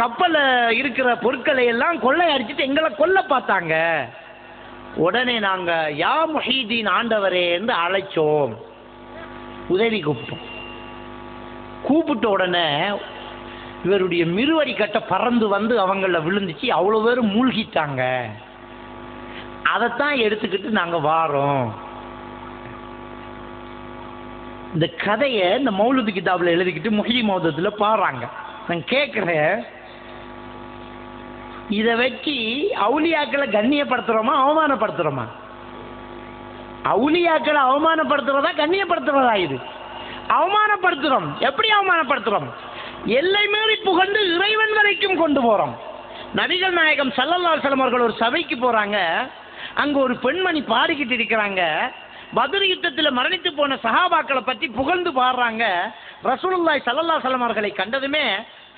கப்பலில் இருக்கிற பொருட்களை எல்லாம் கொள்ளை அடிச்சுட்டு எங்களை கொல்ல பார்த்தாங்க. உடனே நாங்க யா முஹீதீன் ஆண்டவரே என்று அழைச்சோம். உதவி கூப்பிட்டோம். கூப்பிட்ட உடனே இவருடைய மிருவடி கட்ட பறந்து வந்து அவங்கள விழுந்துச்சு. அவ்வளோ பேரும் மூழ்கிட்டாங்க. அதைத்தான் எடுத்துக்கிட்டு நாங்கள் வாரோம். இந்த கதையை இந்த மௌலது கிதாபில் எழுதிக்கிட்டு முஹி மௌதத்தில் பாடுறாங்க. நான் கேட்குறேன் இதை வச்சு அவுலியாக்களை கண்ணியப்படுத்துறோமா அவமானப்படுத்துறோமா? அவுலியாக்களை அவமானப்படுத்துறதா கண்ணியப்படுத்துறதா இது? அவமானப்படுத்துறோம். எப்படி அவமானப்படுத்துறோம்? எல்லை மீறி புகழ்ந்து இறைவன் வரைக்கும் கொண்டு போறோம். நபிகள் நாயகம் சல்லல்லா அலுவலம் அவர்கள் ஒரு சபைக்கு போறாங்க. அங்க ஒரு பெண்மணி பாடிக்கிட்டு இருக்கிறாங்க. பத்ர் யுத்தத்தில் மரணித்து போன சஹாபாக்களை பற்றி புகழ்ந்து பாடுறாங்க. ரசூலுல்லாய் சல்லல்லா சலம் கண்டதுமே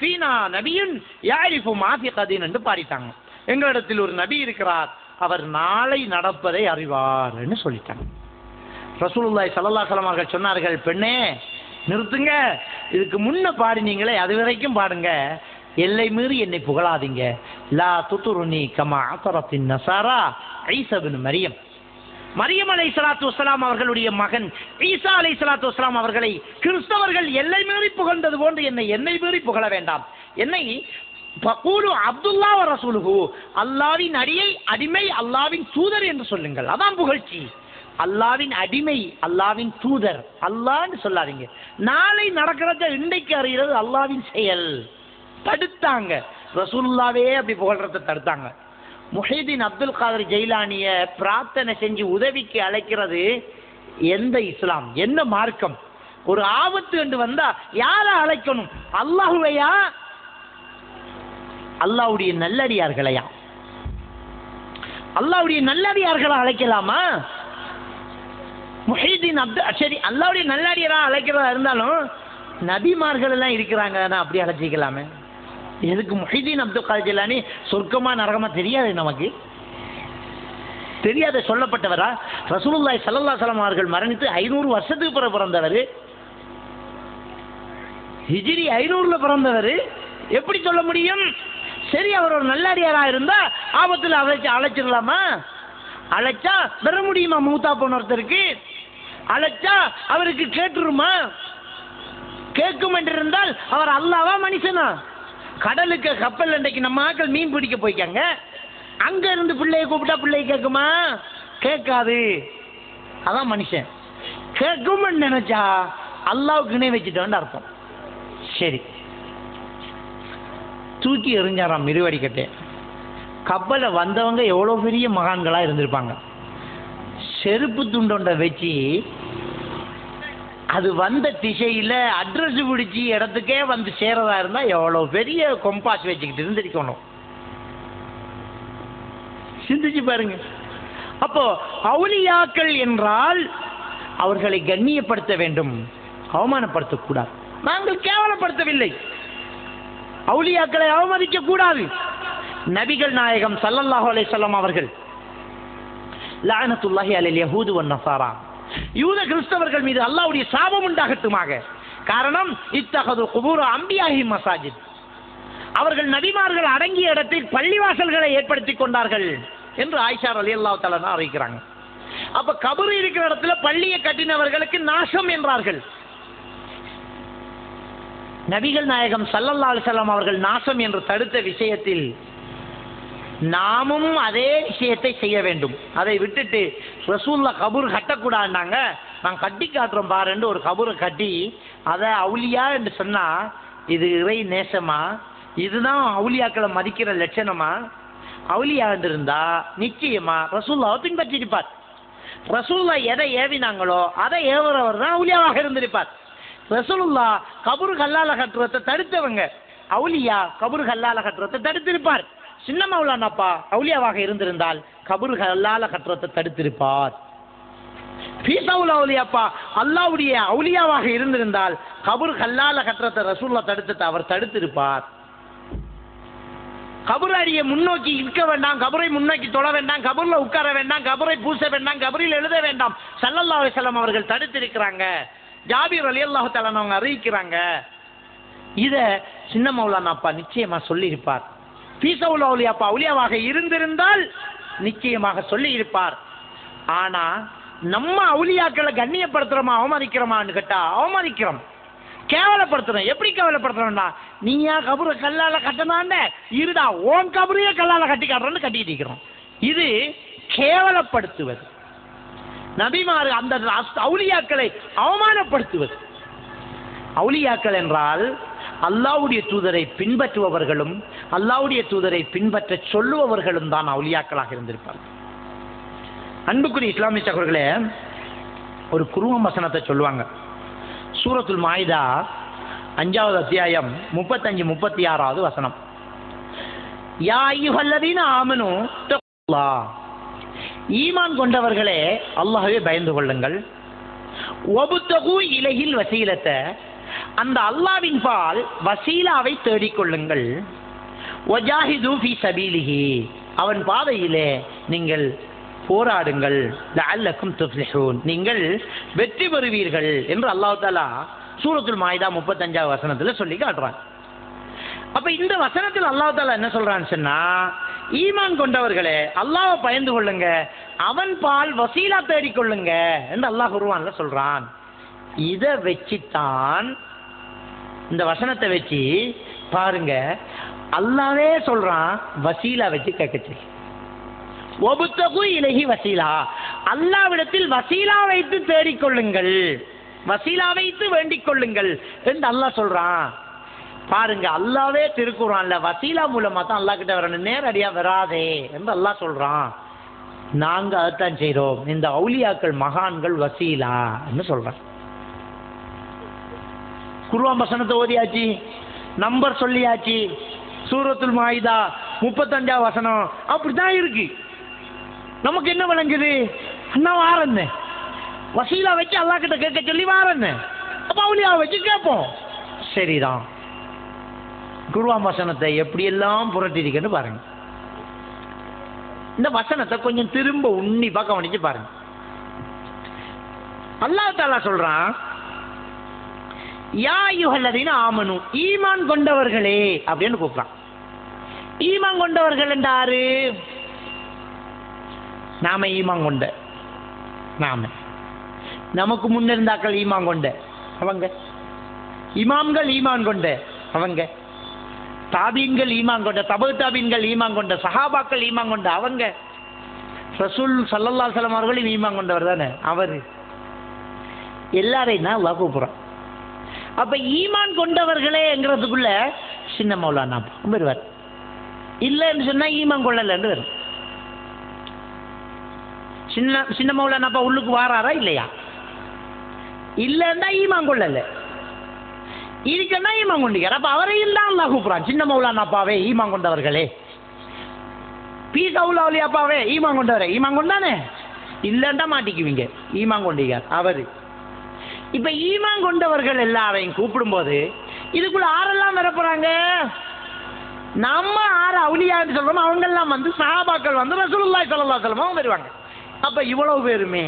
ஃபீனா நபியுன் யாரிஃபு மாஃபி கதீன் என்று பாடிட்டாங்க. எங்களிடத்தில் ஒரு நபி இருக்கிறார். அவர் நாளை நடப்பதை அறிவார்னு சொல்லிட்டாங்க. ரசூலுல்லாய் சல்லல்லா சலம் அவர்கள் சொன்னார்கள் பெண்ணே நிறுத்துங்க. இதுக்கு முன்ன பாடினீங்களே அது வரைக்கும் பாடுங்க. எல்லை மீறி என்னை புகழாதீங்க. லா துத்துருணி கமா ஆத்தரத்தின் நசாரா ஐசபின் மரியம். மரியம் அலை சலாத்து வஸ்லாம் அவர்களுடைய மகன் ஈசா அலை சலாத்து வஸ்லாம் அவர்களை கிறிஸ்தவர்கள் எல்லை மீறி புகழ்ந்தது போன்று என்னை என்னை மீறி புகழ வேண்டாம். என்னை பகூலு அப்துல்லா வ அல்லாவின் அடியை அடிமை அல்லாவின் தூதர் என்று சொல்லுங்கள். அதான் புகழ்ச்சி. அல்லாவின் அடிமை அல்லாவின் தூதர் அல்லான்னு சொல்லாதீங்க. நாளை நடக்கிறத இன்றைக்கு அறிகிறது அல்லாவின் செயல். தடுத்தாங்க. ரசூல்லாவே அப்படி புகழ்றத தடுத்தாங்க. முஹீதீன் அப்துல் காதர் ஜெயிலானிய பிரார்த்தனை செஞ்சு உதவிக்கு அழைக்கிறது எந்த இஸ்லாம்? என்ன மார்க்கம்? ஒரு ஆபத்து என்று வந்தா யாரை அழைக்கணும்? அல்லாஹுவையா? அல்லாவுடைய நல்லடியார்களையா? அல்லாஹ்வுடைய நல்லடியார்களை அழைக்கலாமா? முஹீதீன் அப்து சரி அல்லாவுடைய நல்லடியரா அழைக்கிறதா இருந்தாலும் நபிமார்கள் எல்லாம் இருக்கிறாங்க அப்படி அழைச்சிக்கலாமே. எதுக்கு முஹிதீன் அப்துல் காதர் ஜிலானி சொர்க்கமா நரகமா தெரியாது நமக்கு. தெரியாத சொல்லப்பட்டவரா? ரசூலுல்லாய் சல்லல்லா சலம் அவர்கள் மரணித்து ஐநூறு வருஷத்துக்கு பிறகு பிறந்தவர். ஹிஜிரி ஐநூறுல பிறந்தவர். எப்படி சொல்ல முடியும்? சரி அவர் ஒரு நல்லடியாரா இருந்தா ஆபத்தில் அழைச்சு அழைச்சிடலாமா? அழைச்சா பெற முடியுமா மூத்தா போன ஒருத்தருக்கு? அழைச்சா அவருக்கு கேட்டுருமா? கேட்கும் என்று இருந்தால் அவர் அல்லாவா மனுஷனா? கடலுக்கு கப்பல் இன்றைக்கு நம்ம ஆட்கள் மீன் பிடிக்க போய்க்காங்க அங்க இருந்து பிள்ளைய கூப்பிட்டா பிள்ளை கேட்குமா கேட்காது. அதான் மனுஷன். கேட்கும்னு நினைச்சா அல்லாவுக்கு இணை வச்சுட்டோன்னு அர்த்தம். சரி. தூக்கி எறிஞ்சாராம் மிருவடிக்கட்டே கப்பலை வந்தவங்க எவ்வளோ பெரிய மகான்களாக இருந்திருப்பாங்க. செருப்பு துண்டொண்டை வச்சு அது வந்த திசையில் அட்ரஸ் பிடிச்சி இடத்துக்கே வந்து சேரதா இருந்தால் எவ்வளோ பெரிய கொம்பாஸ் வச்சுக்கிட்டு இருந்திருக்கணும். சிந்திச்சு பாருங்க. அப்போ அவுலியாக்கள் என்றால் அவர்களை கண்ணியப்படுத்த வேண்டும். அவமானப்படுத்தக்கூடாது நாங்கள் கேவலப்படுத்தவில்லை. அவுலியாக்களை அவமதிக்க கூடாது. நபிகள் நாயகம் சல்லல்லாஹு சொல்லம் அவர்கள் லானத்துல்லாஹி அலைல் யஹூது வன் நசாரா யூத கிறிஸ்தவர்கள் மீது அல்லாவுடைய சாபம் உண்டாகட்டுமாக. காரணம் இத்தகது குபூர் அம்பியாஹி மசாஜித். அவர்கள் நபிமார்கள் அடங்கிய இடத்தில் பள்ளிவாசல்களை ஏற்படுத்தி கொண்டார்கள் என்று ஆயிஷா அலி அல்லா தலனா அறிவிக்கிறாங்க. அப்ப கபரு இருக்கிற இடத்துல பள்ளியை கட்டினவர்களுக்கு நாசம் என்றார்கள். நபிகள் நாயகம் சல்லல்லா அலுவலாம் அவர்கள் நாசம் என்று தடுத்த விஷயத்தில் நாமும் அதே விஷயத்தை செய்ய வேண்டும். அதை விட்டுட்டு ரசூல்ல கபூர் கட்டக்கூடாண்டாங்க நான் கட்டி காட்டுறோம் பாருன்னு ஒரு கபூரை கட்டி அதை அவுலியா என்று சொன்னா இது இறை நேசமா? இதுதான் அவுலியாக்களை மதிக்கிற லட்சணமா? அவுலியா இருந்திருந்தா நிச்சயமா ரசூல்லாவை பின்பற்றிருப்பார் ரசூல்லா எதை ஏவினாங்களோ அதை ஏவுறவர் தான் அவுலியாவாக இருந்திருப்பார். ரசூலுல்லா கபூர் கல்லால கட்டுறத்தை தடுத்தவங்க அவுலியா கபூர் கல்லால கட்டுறதை தடுத்திருப்பார். சின்ன மௌலானாப்பா அவுலியாவாக இருந்திருந்தால் கபூர் அல்லாத கட்டுறத்தை தடுத்திருப்பார். பீசாவுல் அவுலியாப்பா அல்லாவுடைய அவுலியாவாக இருந்திருந்தால் கபூர் கல்லால கட்டுறதை ரசூல்லா தடுத்ததை அவர் தடுத்திருப்பார். கபர் அடியை முன்னோக்கி இருக்க வேண்டாம் கபரை முன்னோக்கி தொழ வேண்டாம் கபர்ல உட்கார வேண்டாம் கபரை பூச வேண்டாம் கபரில் எழுத வேண்டாம். சல்லல்லா அலிசல்லாம் அவர்கள் தடுத்திருக்கிறாங்க. ஜாபீர் அலி அல்லாஹு அவங்க அறிவிக்கிறாங்க. இத சின்ன மௌலானாப்பா நிச்சயமா சொல்லியிருப்பார். பீசவுல் அவுலியாப்பா அவுலியாவாக இருந்திருந்தால் நிச்சயமாக சொல்லியிருப்பார். ஆனா நம்ம அவுலியாக்களை கண்ணியப்படுத்துறோமா அவமதிக்கிறோமான்னு கேட்டா அவமதிக்கிறோம். கேவலப்படுத்துறோம். எப்படி கேவலப்படுத்துறோம்னா நீயா கபுர கல்லால கட்டணாண்ட இருடா ஓன் கபரையே கல்லால கட்டி காட்டுறோன்னு கட்டிட்டு இருக்கிறோம். இது கேவலப்படுத்துவது. நபிமாறு அந்த அவுளியாக்களை அவுலியாக்களை அவமானப்படுத்துவது. அவுலியாக்கள் என்றால் அல்லாவுடைய தூதரை பின்பற்றுபவர்களும் அல்லாவுடைய தூதரை பின்பற்ற சொல்லுபவர்களும் தான் அவுலியாக்களாக இருந்திருப்பார்கள். அன்புக்குரிய இஸ்லாமிய சகோர்களே ஒரு குருவம் வசனத்தை சொல்லுவாங்க. சூரத்துல் மாயிதா அஞ்சாவது அத்தியாயம் முப்பத்தஞ்சு முப்பத்தி ஆறாவது வசனம். யா ஐயுஹல்லதீன ஆமனு ஈமான் கொண்டவர்களே அல்லாஹவே பயந்து கொள்ளுங்கள். ஒபுத்தகு இலையில் வசீலத்தை அந்த அல்லாவின் பால் வசீலாவை தேடிக்கொள்ளுங்கள். ஒஜாஹிது ஃபி சபீலிஹி. அவன் பாதையிலே நீங்கள் போராடுங்கள். லஅல்லக்கும் துஃப்லிஹூன். நீங்கள் வெற்றி பெறுவீர்கள் என்று அல்லாஹ் தாலா சூரத்துல் மாயிதா முப்பத்தஞ்சாவது வசனத்தில் சொல்லி காட்டுறான். அப்ப இந்த வசனத்தில் அல்லாஹ் தாலா என்ன சொல்றான்னு சொன்னா ஈமான் கொண்டவர்களே அல்லாவை பயந்து கொள்ளுங்க. அவன் பால் வசீலா தேடிக்கொள்ளுங்க என்று அல்லாஹ் குருவான்ல சொல்றான். இதை வச்சுத்தான் இந்த வசனத்தை வச்சு பாருங்க. அல்லாவே சொல்றான் வசீலா வச்சு கேட்கச்சு ஒபுத்தகு இலகி வசீலா. அல்லாவிடத்தில் வசீலா வைத்து தேடிக் கொள்ளுங்கள் வசீலா வைத்து வேண்டிக் கொள்ளுங்கள் என்று அல்லாஹ் சொல்றான். பாருங்க அல்லாவே திருக்குறான்ல வசீலா மூலமா தான் அல்லாஹ் கிட்ட வரணும். நேரடியா வராதே என்று அல்லாஹ் சொல்றான். நாங்க அதைத்தான் செய்கிறோம் இந்த அவுலியாக்கள் மகான்கள் வசீலா என்று சொல்றான். குருவான் வசனத்தை ஓதியாச்சு. நம்பர் சொல்லியாச்சு. சூரத்துல் மாயுதா முப்பத்தஞ்சா வசனம். அப்படிதான் இருக்கு. நமக்கு என்ன விளங்குது? அண்ணா வாரன்னு வசீலா வச்சு அல்லா கிட்ட கேட்க சொல்லி வாரன்னு அப்ப அவளியா வச்சு கேட்போம். சரிதான். குருவான் வசனத்தை எப்படியெல்லாம் புரட்டிருக்குன்னு பாருங்க. இந்த வசனத்தை கொஞ்சம் திரும்ப உன்னிப்பா கவனிச்சு பாருங்க. அல்லாஹ் தாலா சொல்றான் யா யுகல்லதீன ஆமனு. ஈமான் கொண்டவர்களே அப்படின்னு கூப்பிடுறான் ஈமான் கொண்டவர்கள் என்றாரு? நாம ஈமான் கொண்ட. நாம. நமக்கு முன்னிருந்தாக்கள் ஈமான் கொண்ட. அவங்க. இமாம்கள் ஈமான் கொண்ட. அவங்க. தாபீன்கள் ஈமான் கொண்ட. தபு தாபீன்கள் ஈமான் கொண்ட. சஹாபாக்கள் ஈமான் கொண்ட. அவங்க. ரசூல் சல்லல்லா சலம் அவர்களும் ஈமான் கொண்டவர் தானே? அவர். எல்லாரையும் தான் அல்லாஹ் கூப்பிடுறான். அப்ப ஈமான் கொண்டவர்களேங்கிறதுக்குள்ள சின்ன மௌலானா வருவார் இல்லைன்னு சொன்னா ஈமான் கொள்ளலன்னு வரும். சின்ன சின்ன மௌலானாப்பா உள்ளுக்கு வாராரா இல்லையா? இல்லைன்னா ஈமான் கொள்ளல. இருக்கன்னா ஈமான் கொண்டிருக்கார் அப்ப அவரையும் தான் அல்லாஹ் கூப்பிடுறான். சின்ன மௌலானாப்பாவே ஈமான் கொண்டவர்களே. பி கவுலாவலியாப்பாவே ஈமான் கொண்டவரே. ஈமான் கொண்டானே? இல்லைன்னா மாட்டிக்குவீங்க. ஈமான் கொண்டிருக்கார் அவரு. இப்ப ஈமான் கொண்டவர்கள் எல்லாரையும் கூப்பிடும்போது இதுக்குள்ள ஆறெல்லாம் வரப்போறாங்க நம்ம ஆறு அவுலியான்னு சொல்றோம் அவங்க எல்லாம் வந்து சஹாபாக்கள் வந்து ரசூலுல்லாய் சல்லா அலைஹி வருவாங்க. அப்ப இவ்வளவு பேருமே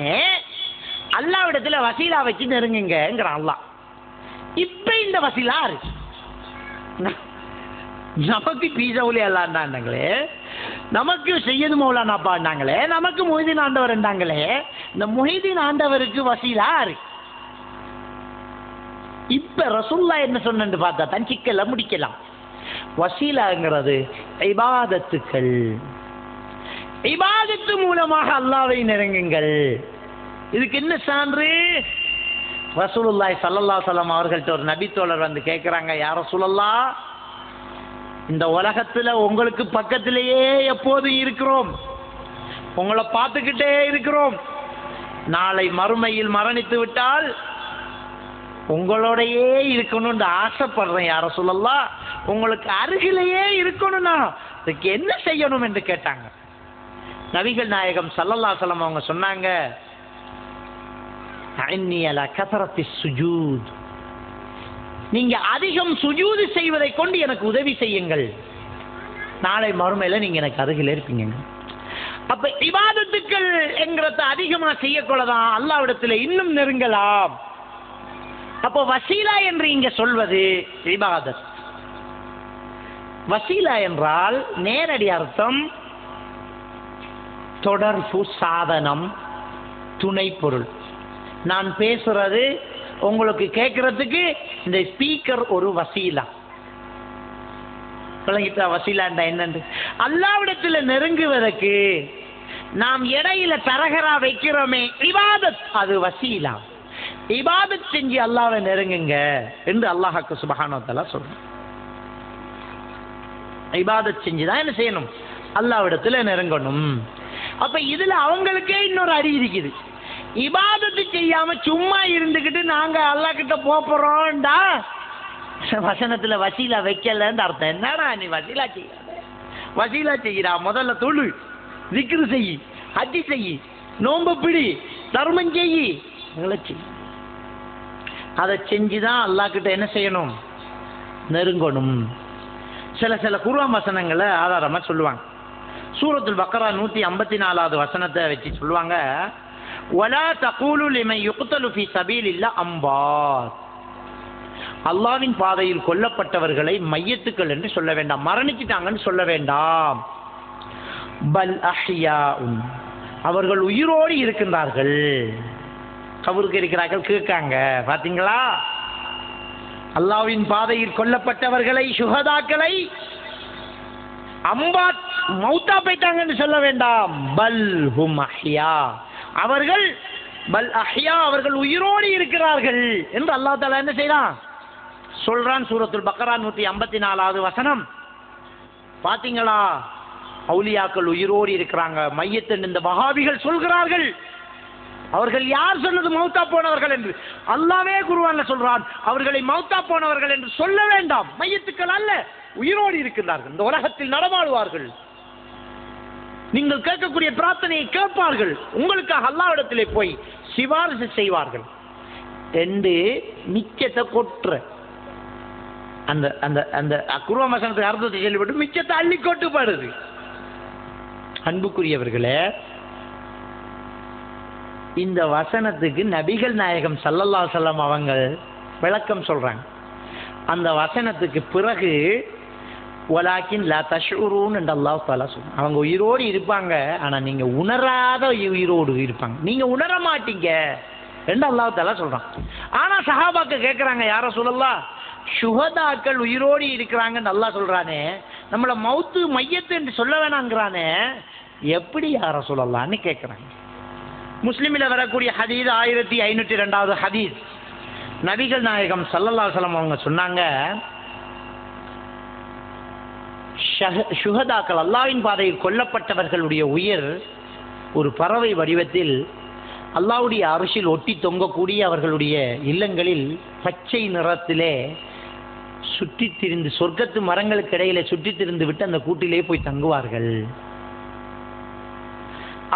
அல்லாவிடத்துல வசீலா வச்சு நெருங்குங்கிறான் அல்லா இப்ப இந்த வசீலா இருக்கு நமக்கு பீசவுலி அல்லாண்டாங்களே நமக்கு செய்யது மௌலானாப்பாண்டாங்களே நமக்கு மொஹிதீன் ஆண்டவர் இருந்தாங்களே இந்த மொஹிதீன் ஆண்டவருக்கு வசீலா இருக்கு இப்ப ரசுல்லா என்ன சொன்னு பார்த்தா தான் முடிக்கலாம். வசீலாங்கிறது இபாதத்துக்கள். இபாதத்து மூலமாக அல்லாவை நெருங்குங்கள். இதுக்கு என்ன சான்று? ரசூலுல்லாய் சல்லல்லா சலம் அவர்கள்ட்ட ஒரு நபித்தோழர் வந்து கேட்குறாங்க யார் சூழல்லா இந்த உலகத்தில் உங்களுக்கு பக்கத்திலேயே எப்போதும் இருக்கிறோம்? உங்களை பார்த்துக்கிட்டே இருக்கிறோம். நாளை மறுமையில் மரணித்து விட்டால் உங்களோடையே இருக்கணும்னு ஆசைப்படுறேன் யார சொல்லலாம் உங்களுக்கு அருகிலேயே இருக்கணும்னா இதுக்கு என்ன செய்யணும் என்று கேட்டாங்க. நபிகள் நாயகம் சல்லல்லா சலம் அவங்க சொன்னாங்க கதரத்தி சுஜூத். நீங்க அதிகம் சுஜூது செய்வதை கொண்டு எனக்கு உதவி செய்யுங்கள். நாளை மறுமையில நீங்க எனக்கு அருகில் இருப்பீங்க. அப்ப விவாதத்துக்கள் என்கிறத அதிகமா செய்யக்கூடதான் அல்லாவிடத்துல இன்னும் நெருங்கலாம். அப்போ வசீலா என்று இங்க சொல்வது இபாதத். வசீலா என்றால் நேரடி அர்த்தம் தொடர்பு சாதனம் துணை பொருள். நான் பேசுறது உங்களுக்கு கேட்கறதுக்கு இந்த ஸ்பீக்கர் ஒரு வசீலா. விளங்கிட்டா வசீலாண்டா என்னன்னு? அல்லாவிடத்தில் நெருங்குவதற்கு நாம் இடையில தரகரா வைக்கிறோமே விவாதத் அது வசீலா. இபாதத் செஞ்சு அல்லாவை நெருங்குங்க என்று அல்லாஹாக்கு சுபஹானோத்தலா சொல்லணும் இபாதத் செஞ்சு தான் என்ன செய்யணும்? அல்லாவிடத்துல நெருங்கணும். அப்ப இதுல அவங்களுக்கே இன்னொரு அறி இருக்குது. இபாதத்து செய்யாம சும்மா இருந்துகிட்டு நாங்க அல்லாஹ் கிட்ட போறோம்டா வசனத்துல வசீலா வைக்கலன்னு அர்த்தம். என்னடா நீ வசீலா செய்ய வசீலா செய்யறா. முதல்ல தொழு. திக்ரு செய். ஹஜ்ஜி செய். நோம்பு பிடி. தர்மம் செய். செய். அதை செஞ்சுதான் அல்லாஹ் கிட்ட என்ன செய்யணும்? நெருங்கணும். சில சில குருவான் வசனங்களை ஆதாரமாக சொல்லுவாங்க. சூரத்துல் பக்கரா நூத்தி ஐம்பத்தி நாலாவது வசனத்தை வச்சு சொல்லுவாங்க வலா தகூலு லிமை யுக்தலு ஃபி இல்லா அம்பா. அல்லாவின் பாதையில் கொல்லப்பட்டவர்களை மையத்துக்கள் என்று சொல்ல வேண்டாம் மரணிச்சிட்டாங்கன்னு சொல்ல வேண்டாம். பல் அஹ்யாஉன். அவர்கள் உயிரோடு இருக்கின்றார்கள். கவுருக்கு இருக்கிறார்கள் கேட்காங்க. பார்த்தீங்களா அல்லாவின் பாதையில் கொல்லப்பட்டவர்களை சுகதாக்களை அம்பாத் மௌத்தா போயிட்டாங்கன்னு சொல்ல வேண்டாம். பல் ஹும் அஹ்யா. அவர்கள் பல் அஹ்யா அவர்கள் உயிரோடு இருக்கிறார்கள் என்று அல்லாஹ் தாலா என்ன செய்யலாம் சொல்றான் சூரத்துல் பக்கரா நூத்தி ஐம்பத்தி நாலாவது வசனம். பாத்தீங்களா? அவுலியாக்கள் உயிரோடு இருக்கிறாங்க. மையத்தின் இந்த மகாவிகள் சொல்கிறார்கள் அவர்கள் யார் சொன்னது மௌத்தா போனவர்கள் என்று? அல்லாவே குருவான்ல சொல்றான் அவர்களை மௌத்தா போனவர்கள் என்று சொல்ல வேண்டாம். மையத்துக்கள் அல்ல உயிரோடு இருக்கின்றார்கள். இந்த உலகத்தில் நடமாடுவார்கள். நீங்கள் கேட்கக்கூடிய பிரார்த்தனையை கேட்பார்கள். உங்களுக்காக அல்லாவிடத்திலே போய் சிபாரிசு செய்வார்கள். ரெண்டு மிச்சத்தை கொட்டுற. அந்த அந்த அந்த குருவ வசனத்துக்கு அர்த்தத்தை சொல்லிவிட்டு மிச்சத்தை அள்ளி கொட்டுப்படுது. அன்புக்குரியவர்களே இந்த வசனத்துக்கு நபிகள் நாயகம் சல்லல்லா செல்லம் அவங்க விளக்கம் சொல்கிறாங்க அந்த வசனத்துக்கு பிறகு ஒலாக்கின் லா தஷ்ரூன் என்று அல்லாஹ் தாலா சொல்லுங்க அவங்க உயிரோடு இருப்பாங்க ஆனால் நீங்கள் உணராத உயிரோடு இருப்பாங்க. நீங்கள் உணர மாட்டீங்க என்று அல்லாஹ் தாலா சொல்கிறான் ஆனால் சஹாபாக்கு கேட்குறாங்க யாரை சொல்லலாம் சுகதாக்கள் உயிரோடு இருக்கிறாங்கன்னு நல்லா சொல்கிறானே நம்மளை மௌத்து மையத்து என்று சொல்ல வேணாங்கிறானே எப்படி யாரை சொல்லலான்னு கேட்குறாங்க முஸ்லீமில் வரக்கூடிய ஹதீஸ் ஆயிரத்தி ஐநூற்றி ரெண்டாவது ஹதீஸ் நபிகள் நாயகம் சல்லல்லா சலம் அவங்க சொன்னாங்க சுகதாக்கள் அல்லாவின் பாதையில் கொல்லப்பட்டவர்களுடைய உயிர் ஒரு பறவை வடிவத்தில் அல்லாவுடைய அரசில் ஒட்டி தொங்கக்கூடிய அவர்களுடைய இல்லங்களில் பச்சை நிறத்திலே சுற்றி திரிந்து சொர்க்கத்து மரங்களுக்கு இடையில சுற்றித் திரிந்து விட்டு அந்த கூட்டிலே போய் தங்குவார்கள்.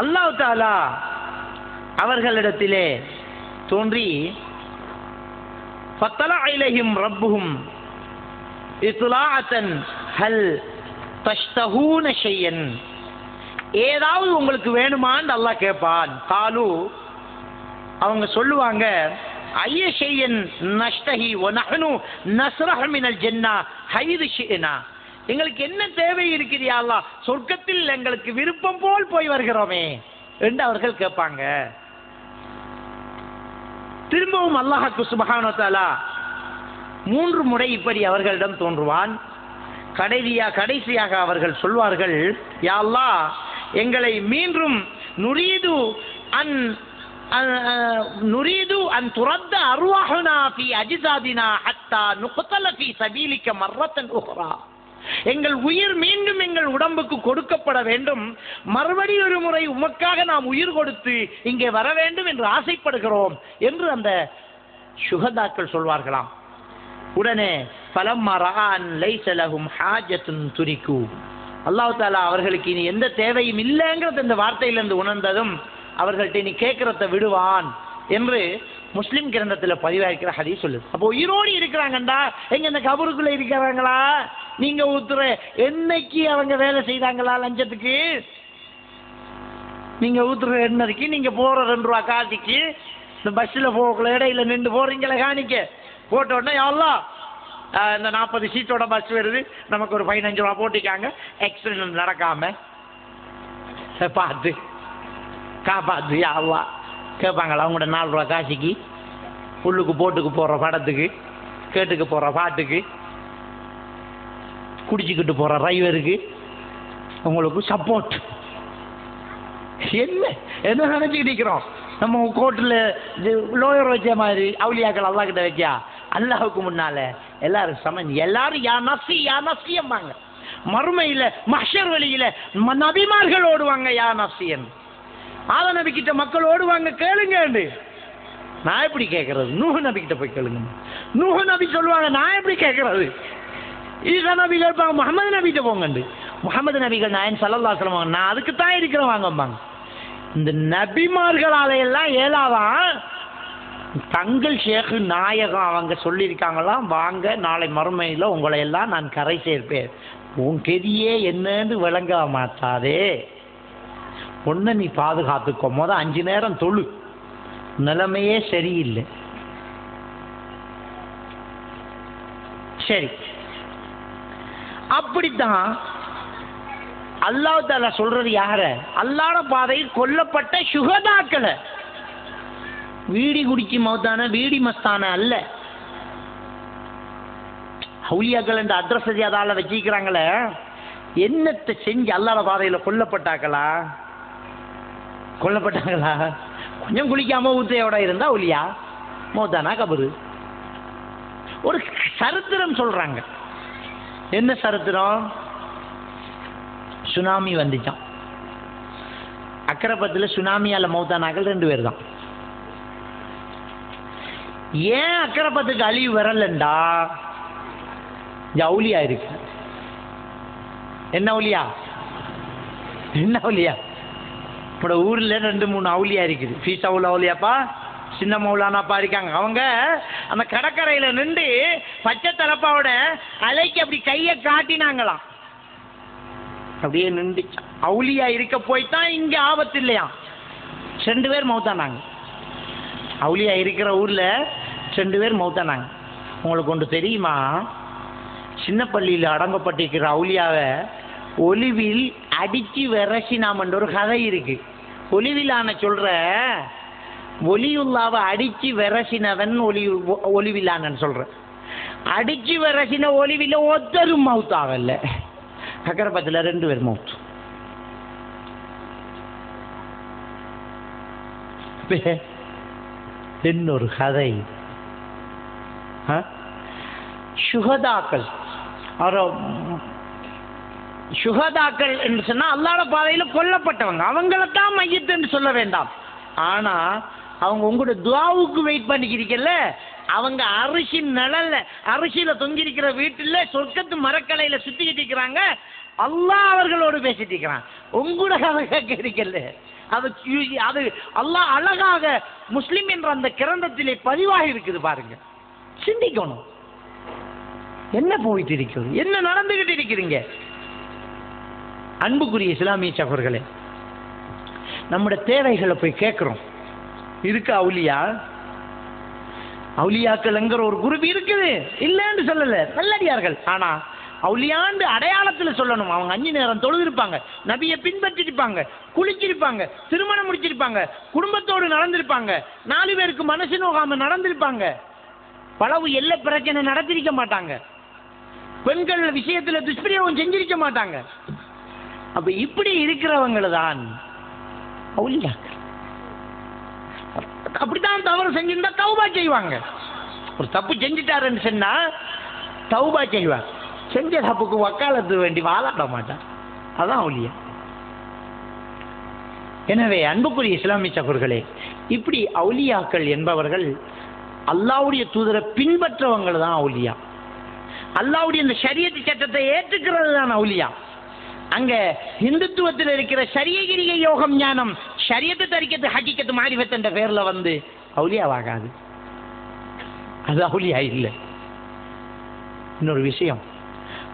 அல்லாஹ் தாலா அவர்களிடத்திலே தோன்றி ஃபத்தலா இலகிம் ரப்புகும் இத்துலாத்தன் ஹல் தஷ்தகூன ஷையன். ஏதாவது உங்களுக்கு வேணுமான்னு அல்லாஹ் கேட்பான். காலு அவங்க சொல்லுவாங்க ஐய ஷையன் நஷ்டஹி ஒ நஹனு நஸ்ரஹமினல் ஜென்னா ஹைது ஷினா. எங்களுக்கு என்ன தேவை இருக்கிறியா அல்லாஹ்? சொர்க்கத்தில் எங்களுக்கு விருப்பம் போல் போய் வருகிறோமே என்று அவர்கள் கேட்பாங்க. திரும்பவும் அல்லாஹாக்கு சுபஹானோ மூன்று முறை இப்படி அவர்களிடம் தோன்றுவான். கடைசியா கடைசியாக அவர்கள் சொல்வார்கள் யாழ்லா எங்களை மீண்டும் நுரீது அன் நுரீது அன் துரத்த அருவாஹுனா பி அஜிசாதினா ஹத்தா நுக்தல பி சபீலிக்க மர்ரத்தன் உஹ்ரா எங்கள் உயிர் மீண்டும் எங்கள் உடம்புக்கு கொடுக்கப்பட வேண்டும். மறுபடி ஒரு முறை உமக்காக நாம் உயிர் கொடுத்து இங்கே வர வேண்டும் என்று ஆசைப்படுகிறோம் என்று அந்த சுகதாக்கள் சொல்வார்களாம். உடனே பலம் மரான் லைசலகும் ஹாஜத்துன் துரிக்கு. அல்லாஹ் தாலா அவர்களுக்கு இனி எந்த தேவையும் இல்லைங்கிறது இந்த வார்த்தையிலிருந்து உணர்ந்ததும் அவர்கள்ட்ட நீ கேட்கறத விடுவான் என்று முஸ்லிம் கிரந்தத்தில் பதிவாகிக்கிற ஹதீஸ் சொல்லுது. அப்போ உயிரோடு இருக்கிறாங்கண்டா எங்க இந்த கபருக்குள்ள இருக்கிறாங்களா? நீங்க ஊத்துற என்னைக்கு அவங்க வேலை செய்தாங்களா லஞ்சத்துக்கு? நீங்க ஊத்துற என்னைக்கு? நீங்க போற ரெண்டு ரூபா காசிக்கு இந்த பஸ்ஸில் போகல இடையில நின்று போறீங்களே காணிக்க. போட்ட உடனே எவ்வளோ இந்த நாற்பது சீட்டோட பஸ் வருது. நமக்கு ஒரு பதினஞ்சு ரூபா போட்டிக்காங்க. ஆக்சிடென்ட் நடக்காம. பார்த்து காப்பாத்து யாவா கேட்பாங்களா அவங்களோட நாலு ரூபா காசிக்கு. உள்ளுக்கு போட்டுக்கு போகிற படத்துக்கு கேட்டுக்கு போகிற பாட்டுக்கு. குடிச்சிக்கிட்டு போகிற டிரைவருக்கு உங்களுக்கு சப்போர்ட் என்ன? என்ன நினச்சிக்கிட்டு இருக்கிறோம் நம்ம கோர்ட்டில் லோயர் வச்ச மாதிரி அவுளியாக்கள் அல்லா கிட்ட வைக்கா அல்லாவுக்கு முன்னால எல்லாரும் சமன். எல்லாரும் யா நசி யா நஃப்சியம்பாங்க மறுமையில் மஷர் வழியில் ம- நபிமார்கள் ஓடுவாங்க யா நசியன் ஆத நபிக்கிட்ட மக்கள் ஓடுவாங்க கேளுங்கன்னு நான் எப்படி கேட்கறது நூஹ் நபிக்கிட்ட போய் கேளுங்க. நூஹ் நபி சொல்லுவாங்க நான் எப்படி கேட்கறது ஈசா நபி கேட்பாங்க முகமது நபிகிட்ட போங்கண்டு. முகமது நபிகள் நாயன் சல்லல்லா சொல்லுவாங்க நான் அதுக்கு தான் இருக்கிறேன் வாங்கம்பாங்க. இந்த நபிமார்களால எல்லாம் ஏலாதான் தங்கள் ஷேக்கு நாயகம் அவங்க சொல்லியிருக்காங்களாம் வாங்க நாளை மறுமையில் உங்களை எல்லாம் நான் கரை சேர்ப்பேன். உன் கெதியே என்னன்னு விளங்க மாட்டாதே. ஒன்று நீ பாதுகாத்துக்கோ. முத அஞ்சு நேரம் தொழு. நிலைமையே சரியில்லை. சரி. அப்படித்தான் அல்லாஹ் தாலா சொல்றது யார? அல்லாட பாதையில் கொல்லப்பட்ட சுகதாக்களை வீடி குடிக்கு மௌத்தான வீடி மஸ்தான அல்ல. ஹவுலியாக்கள் இந்த அட்ரஸ் அதால வச்சிருக்கிறாங்களே? என்னத்தை செஞ்சு அல்லாட பாதையில் கொல்லப்பட்டாங்களா கொல்லப்பட்டாங்களா கொஞ்சம் குளிக்காம ஊத்தையோட இருந்தா ஒலியா மோதானா கபரு. ஒரு சரித்திரம் சொல்றாங்க. என்ன சரித்திரம்? சுனாமி வந்துச்சான் அக்கரப்பத்தில் சுனாமியால் மௌத்தானாக்கள் ரெண்டு பேர் தான் ஏன் அக்கரப்பத்துக்கு அழிவு வரலண்டா? ஜவுளியா இருக்கு. என்ன ஒலியா என்ன ஒலியா இப்போ ஊரில் ரெண்டு மூணு அவுளியா இருக்குது. ஃபீஸ் அவுல அவுளியாப்பா சின்ன மௌலானாப்பா இருக்காங்க. அவங்க அந்த கடற்கரையில் நின்று பச்சை தலப்பாவோட அலைக்கு அப்படி கையை காட்டினாங்களாம். அப்படியே நின்று அவுலியா இருக்க போய்தான் இங்கே ஆபத்து இல்லையா? ரெண்டு பேர் மௌத்தானாங்க. அவுலியா இருக்கிற ஊரில் ரெண்டு பேர் மௌத்தானாங்க. உங்களுக்கு ஒன்று தெரியுமா? சின்ன பள்ளியில் அடங்கப்பட்டிருக்கிற அவுலியாவை ஒலிவில் அடிச்சு விரசினாமன்ற ஒரு கதை இருக்கு. ஒலிவிலான சொல்ற ஒலியுல்லாவை அடிச்சு விரசினவன் ஒலி ஒலிவில்லான்னு சொல்றேன். அடிச்சு விரசின ஒலிவில ஒத்தரும் மவுத் ஆகல. அக்கரப்பத்தில் ரெண்டு பேர் மவுத் இன்னொரு கதை. சுகதாக்கள் சுகதாக்கள் என்று சொன்னா அல்லாட பாதையில் கொல்லப்பட்டவங்க. அவங்களைத்தான் மையத்து என்று சொல்ல வேண்டாம். ஆனா அவங்க உங்களோட துவாவுக்கு வெயிட் பண்ணிக்கிறீங்கல்ல அவங்க அரிசி நிழல்ல அரிசியில தொங்கியிருக்கிற வீட்டுல சொர்க்கத்து மரக்கலையில சுத்திக்கிட்டு இருக்கிறாங்க. அல்லாஹ் அவர்களோடு பேசிட்டு இருக்கிறான். உங்களோட கதை கிடைக்கல அது அது அல்லாஹ் அழகாக முஸ்லிம் என்ற அந்த கிரந்தத்திலே பதிவாகி இருக்குது பாருங்க. சிந்திக்கணும். என்ன போயிட்டு இருக்கிறது? என்ன நடந்துகிட்டு இருக்கிறீங்க? அன்புக்குரிய இஸ்லாமிய சகோர்களே நம்முடைய தேவைகளை போய் கேட்குறோம். இருக்கு அவுலியா? அவுலியாக்கள்ங்கிற ஒரு குரூப் இருக்குது. இல்லைன்னு சொல்லல. நல்லடியார்கள். ஆனா அவுலியாண்டு அடையாளத்துல சொல்லணும். அவங்க அஞ்சு நேரம் தொழுதிருப்பாங்க. நபியை பின்பற்றிருப்பாங்க. குளிச்சிருப்பாங்க. திருமணம் முடிச்சிருப்பாங்க. குடும்பத்தோடு நடந்திருப்பாங்க. நாலு பேருக்கு மனசு நோகாம நடந்திருப்பாங்க. பலவு எல்ல பிரச்சனை நடத்திருக்க மாட்டாங்க. பெண்கள் விஷயத்துல துஷ்பிரயோகம் செஞ்சிருக்க மாட்டாங்க. அப்ப இப்படி இருக்கிறவங்கள தான் அவுலியாக்கள். அப்படித்தான் தவறு செஞ்சிருந்தா தௌபா செய்வாங்க. ஒரு தப்பு செஞ்சிட்டாருன்னு சொன்னா தௌபா செய்வார். செஞ்ச தப்புக்கு வக்காலத்து வேண்டி வாழாட மாட்டான் அதான் அவுலியா எனவே அன்புக்குரிய இஸ்லாமிய சகோர்களே இப்படி அவுலியாக்கள் என்பவர்கள் அல்லாவுடைய தூதரை பின்பற்றவங்க தான் அவுலியா. அல்லாவுடைய இந்த சரியத்து சட்டத்தை ஏற்றுக்கிறது தான் அவுலியா. அங்க இந்துத்துவத்தில் இருக்கிற சரியகிரிய யோகம் ஞானம் சரியத்தை தரிக்கத்து ஹக்கிக்கத்து மாறிவத் என்ற பேர்ல வந்து அவுலியாவாகாது அது அவுலியா இல்லை. இன்னொரு விஷயம்.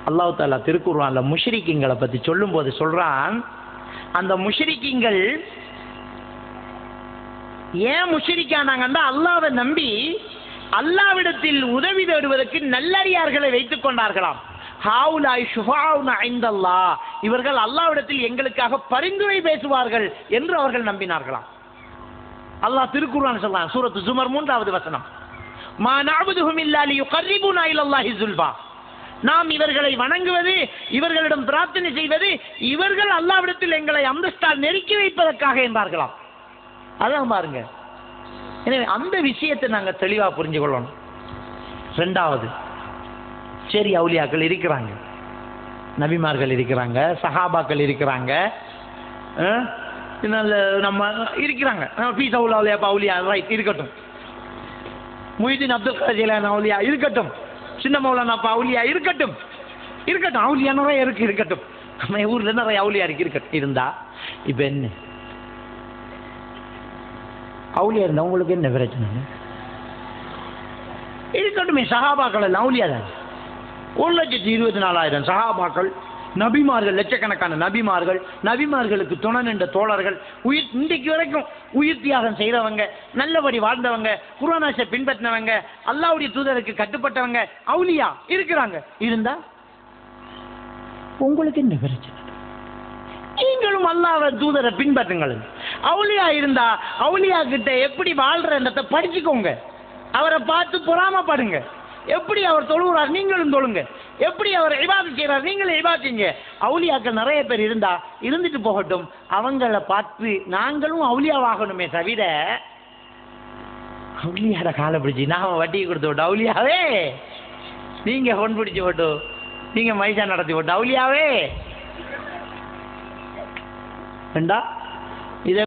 அல்லாஹ் தாலா திருக்குர்ஆன்ல முஷரிக்கிங்களை பத்தி சொல்லும் போது சொல்றான் அந்த முஷரிக்கிங்கள் ஏன் முஷரிக்கானாங்கன்னா அல்லாவை நம்பி அல்லாவிடத்தில் உதவி தேடுவதற்கு நல்லறியார்களை வைத்துக் கொண்டார்களாம். ஹாவுலாய் ஷுஃபாவுன ஐந்தல்லா இவர்கள் அல்லாவிடத்தில் எங்களுக்காக பரிந்துரை பேசுவார்கள் என்று அவர்கள் நம்பினார்களாம். அல்லாஹ் திருக்குறான் சொல்லலாம் சூரத்து சுமர் மூன்றாவது வசனம். மா நஅபுதுஹும் இல்லா லியுகர்ரிபுனா இலல்லாஹி ஸுல்ஃபா நாம் இவர்களை வணங்குவது இவர்களிடம் பிரார்த்தனை செய்வது இவர்கள் அல்லாவிடத்தில் எங்களை அந்தஸ்தால் நெருக்கி வைப்பதற்காக என்பார்களாம். அதான் பாருங்க. எனவே அந்த விஷயத்தை நாங்கள் தெளிவாக புரிஞ்சு கொள்ளணும் ரெண்டாவது சரி அவுலியாக்கள் இருக்கிறாங்க. நபிமார்கள் இருக்கிறாங்க சஹாபாக்கள் இருக்கிறாங்க நல்ல நம்ம இருக்கிறாங்க. பீஸ் அவுலா பவுலியா ரைட் இருக்கட்டும். முஹிதீன் அப்துல் கஜிலான் அவுலியா இருக்கட்டும். சின்ன மௌலானா அப்பா அவுலியா இருக்கட்டும். இருக்கட்டும் அவுலியா நிறைய இருக்கு இருக்கட்டும். நம்ம ஊர்ல நிறைய அவுலியா இருக்கு இருக்கட்டும். இருந்தா இப்ப என்ன? அவுலியா இருந்தா உங்களுக்கு என்ன பிரச்சனை? இருக்கட்டும் சஹாபாக்கள் எல்லாம் அவுலியா தான்? ஒரு லட்சத்தி இருபத்தி நாலாயிரம் சஹாபாக்கள் நபிமார்கள் லட்சக்கணக்கான நபிமார்கள் நபிமார்களுக்கு துணை நின்ற தோழர்கள் உயிர் இன்றைக்கு வரைக்கும் உயிர் தியாகம் செய்தவங்க நல்லபடி வாழ்ந்தவங்க குரானாசை பின்பற்றினவங்க அல்லாவுடைய தூதருக்கு கட்டுப்பட்டவங்க அவுலியா இருக்கிறாங்க. இருந்தா? உங்களுக்கு என்ன பிரச்சனை? நீங்களும் அல்லாஹ் தூதரை பின்பற்றுங்கள். அவுலியா இருந்தா அவுலியா கிட்ட எப்படி வாழ்றன்றத படிச்சுக்கோங்க. அவரை பார்த்து பொறாமப்படுங்க. எப்படி அவர் தொழுகிறார் நீங்களும் தொழுங்க. எப்படி அவர் இபாதத் செய்கிறார் நீங்களும் இபாதிங்க செய்யுங்க. அவுலியாக்கள் நிறைய பேர் இருந்தா இருந்துட்டு போகட்டும். அவங்கள பார்த்து நாங்களும் அவுலியாவாகணுமே தவிர அவுலியாட காலை பிடிச்சி நாம வட்டியை கொடுத்து விட்டோம். அவுலியாவே நீங்க பொன் பிடிச்சு விட்டு நீங்க மைசா நடத்தி விட்டு அவுலியாவே. ரெண்டா? இதை